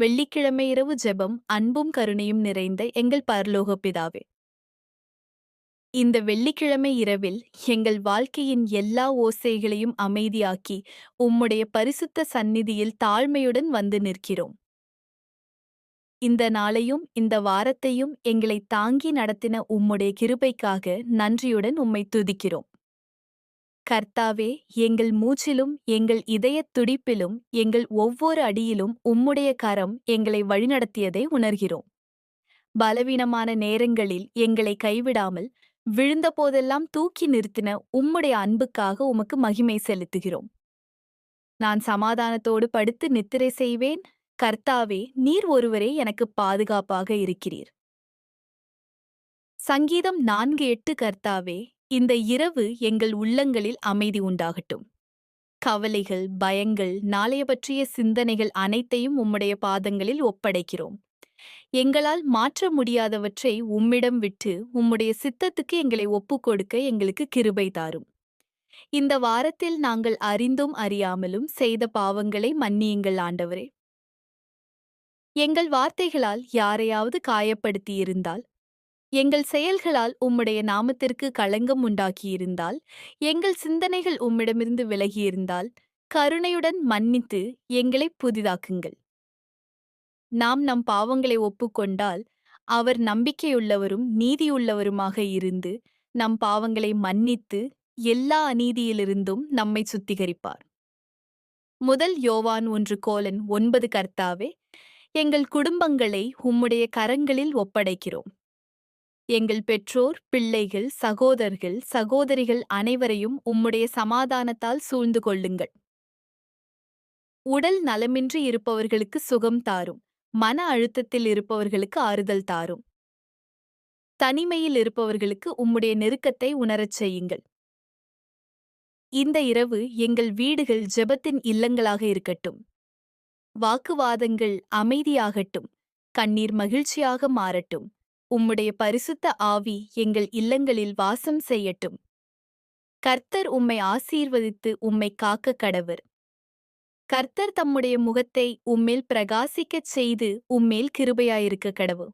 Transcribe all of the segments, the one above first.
வெள்ளிக்கிழமை இரவு ஜெபம் அன்பும் கருணையும் நிறைந்த எங்கள் பரலோக பிதாவே. இந்த வெள்ளிக்கிழமை இரவில் எங்கள் வாழ்க்கையின் எல்லா ஓசைகளையும் அமைதியாக்கி உம்முடைய பரிசுத்த சந்நிதியில் தாழ்மையுடன் வந்து நிற்கிறோம். இந்த நாளையும் இந்த வாரத்தையும் எங்களை தாங்கி நடத்தின உம்முடைய கிருபைக்காக நன்றியுடன் உம்மை துதிக்கிறோம். கர்த்தாவே எங்கள் மூச்சிலும் எங்கள் இதயத் துடிப்பிலும் எங்கள் ஒவ்வொரு அடியிலும் உம்முடைய கரம் எங்களை வழிநடத்தியதை உணர்கிறோம். பலவீனமான நேரங்களில் எங்களை கைவிடாமல் விழுந்தபோதெல்லாம் தூக்கி நிறுத்தின உம்முடைய அன்புக்காக உமக்கு மகிமை செலுத்துகிறோம். நான் சமாதானத்தோடு படுத்து நித்திரை செய்வேன். கர்த்தாவே நீர் ஒருவரே எனக்கு பாதுகாப்பாக இருக்கிறீர். சங்கீதம் நான்கு எட்டு கர்த்தாவே இந்த இரவு எங்கள் உள்ளங்களில் அமைதி உண்டாகட்டும். கவலைகள் பயங்கள் நாளைய பற்றிய சிந்தனைகள் அனைத்தையும் உம்முடைய பாதங்களில் ஒப்படைக்கிறோம். எங்களால் மாற்ற முடியாதவற்றை உம்மிடம் விட்டு உம்முடைய சித்தத்துக்கு எங்களை ஒப்புக்கொடுக்க எங்களுக்கு கிருபை தாரும். இந்த வாரத்தில் நாங்கள் அறிந்தும் அறியாமலும் செய்த பாவங்களை மன்னியுங்கள் ஆண்டவரே. எங்கள் வார்த்தைகளால் யாரையாவது காயப்படுத்தியிருந்தால் எங்கள் செயல்களால் உம்முடைய நாமத்திற்கு களங்கம் உண்டாக்கியிருந்தால் எங்கள் சிந்தனைகள் உம்மிடமிருந்து விலகியிருந்தால் கருணையுடன் மன்னித்து எங்களை புதிதாக்குங்கள். நாம் நம் பாவங்களை ஒப்புக்கொண்டால் அவர் நம்பிக்கையுள்ளவரும் நீதியுள்ளவருமாக இருந்து நம் பாவங்களை மன்னித்து எல்லா அநீதியிலிருந்தும் நம்மை சுத்திகரிப்பார். முதல் யோவான் ஒன்று கோலன் ஒன்பது கர்த்தாவே எங்கள் குடும்பங்களை உம்முடைய கரங்களில் ஒப்படைக்கிறோம். எங்கள் பெற்றோர் பிள்ளைகள் சகோதரர்கள் சகோதரிகள் அனைவரையும் உம்முடைய சமாதானத்தால் சூழ்ந்து கொள்ளுங்கள். உடல் நலமின்றி இருப்பவர்களுக்கு சுகம் தாரும். மன அழுத்தத்தில் இருப்பவர்களுக்கு ஆறுதல் தாரும். தனிமையில் இருப்பவர்களுக்கு உம்முடைய நெருக்கத்தை உணரச் செய்யுங்கள். இந்த இரவு எங்கள் வீடுகள் ஜெபத்தின் இல்லங்களாக இருக்கட்டும். வாக்குவாதங்கள் அமைதியாகட்டும். கண்ணீர் மகிழ்ச்சியாக மாறட்டும். உம்முடைய பரிசுத்த ஆவி எங்கள் இல்லங்களில் வாசம் செய்யட்டும். கர்த்தர் உம்மை ஆசீர்வதித்து உம்மை காக்க கடவர். கர்த்தர் தம்முடைய முகத்தை உம்மேல் பிரகாசிக்கச் செய்து உம்மேல் கிருபையாயிருக்க கடவு.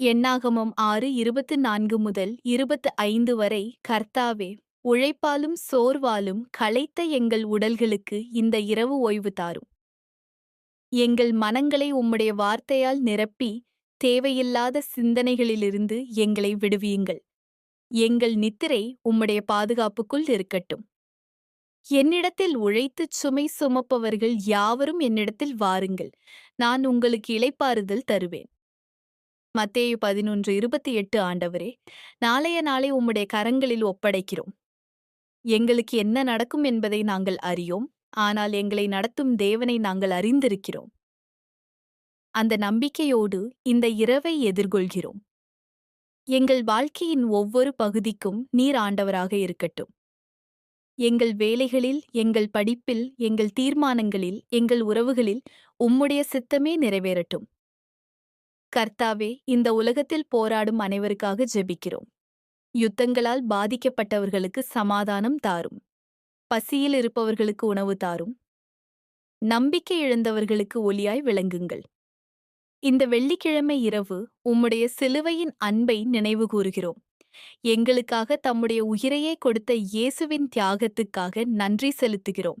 எண்ணாகமம் ஆறு இருபத்து நான்கு முதல் இருபத்து ஐந்து வரை கர்த்தாவே உழைப்பாலும் சோர்வாலும் களைத்த எங்கள் உடல்களுக்கு இந்த இரவு ஓய்வு தாரும். எங்கள் மனங்களை உம்முடைய வார்த்தையால் நிரப்பி தேவையில்லாத சிந்தனைகளிலிருந்து எங்களை விடுவியுங்கள். எங்கள் நித்திரை உம்முடைய பாதுகாப்புக்குள் இருக்கட்டும். என்னிடத்தில் உழைத்துச் சுமை சுமப்பவர்கள் யாவரும் என்னிடத்தில் வாருங்கள். நான் உங்களுக்கு இளைப்பாறுதல் தருவேன். மத்தேயு பதினொன்று இருபத்தி எட்டு ஆண்டவரே நாளைய நாளை உம்முடைய கரங்களில் ஒப்படைக்கிறோம். எங்களுக்கு என்ன நடக்கும் என்பதை நாங்கள் அறியோம். ஆனால் எங்களை நடத்தும் தேவனை நாங்கள் அறிந்திருக்கிறோம். அந்த நம்பிக்கையோடு இந்த இரவை எதிர்கொள்கிறோம். எங்கள் வாழ்க்கையின் ஒவ்வொரு பகுதிக்கும் நீர் ஆண்டவராக இருக்கட்டும். எங்கள் வேலைகளில் எங்கள் படிப்பில் எங்கள் தீர்மானங்களில் எங்கள் உறவுகளில் உம்முடைய சித்தமே நிறைவேறட்டும். கர்த்தாவே இந்த உலகத்தில் போராடும் அனைவருக்காக ஜெபிக்கிறோம். யுத்தங்களால் பாதிக்கப்பட்டவர்களுக்கு சமாதானம் தாரும். பசியில் இருப்பவர்களுக்கு உணவு தாரும். நம்பிக்கை இழந்தவர்களுக்கு ஒளியாய் விளங்குங்கள். இந்த வெள்ளிக்கிழமை இரவு உம்முடைய சிலுவையின் அன்பை நினைவுகூறுகிறோம். எங்களுக்காக தம்முடைய உயிரையே கொடுத்த இயேசுவின் தியாகத்துக்காக நன்றி செலுத்துகிறோம்.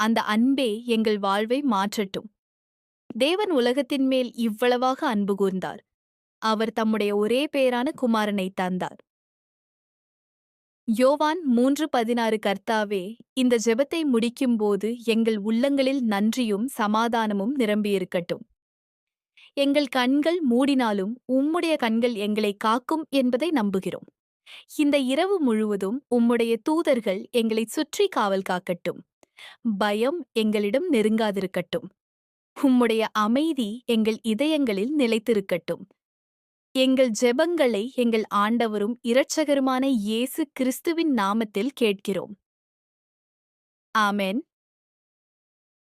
அந்த அன்பே எங்கள் வாழ்வை மாற்றட்டும். தேவன் உலகத்தின் மேல் இவ்வளவாக அன்பு கூர்ந்தார். அவர் தம்முடைய ஒரே பேரான குமாரனை தந்தார். யோவான் மூன்று பதினாறு கர்த்தாவே இந்த ஜெபத்தை முடிக்கும்போது எங்கள் உள்ளங்களில் நன்றியும் சமாதானமும் நிரம்பியிருக்கட்டும். எங்கள் கண்கள் மூடினாலும் உம்முடைய கண்கள் எங்களை காக்கும் என்பதை நம்புகிறோம். இந்த இரவு முழுவதும் உம்முடைய தூதர்கள் எங்களை சுற்றி காவல் காக்கட்டும். பயம் எங்களிடம் நெருங்காதிருக்கட்டும். உம்முடைய அமைதி எங்கள் இதயங்களில் நிலைத்திருக்கட்டும். எங்கள் ஜெபங்களை எங்கள் ஆண்டவரும் இரட்சகருமான இயேசு கிறிஸ்துவின் நாமத்தில் கேட்கிறோம். ஆமென்.